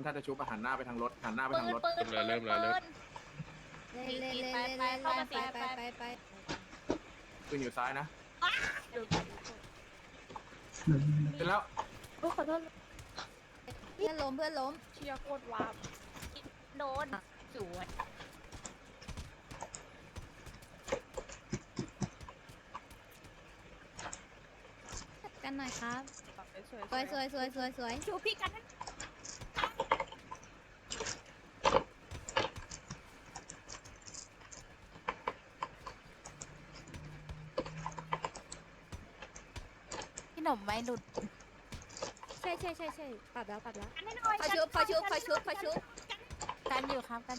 นถ้าจะชุบอะหันหน้าไปทางรถหันหน้าไปปืทางนรถ ปืนปืนเริ่มเลยเริ่มเลยปืน เล่นเล่นเล่นไปเล่นไปเล่นเข้ามาไปสิไปไปไปไปไปปืนอยู่ซ้ายนะดูเสร็จแล้วเพื่อนล้มเพื่อนล้มเชียร์โคตรวาบโดนสวยกันหน่อยครับ สวยสวยสวยสวยสวยสวยชูพี่กันนะ พี่หนุ่มไม่หลุดใช่ใช่ใช่ใช่ปรับแล้วปรับแล้ว กันให้หน่อยพอชุบพอชุบพอชุบพอชุบกันอยู่ครับกัน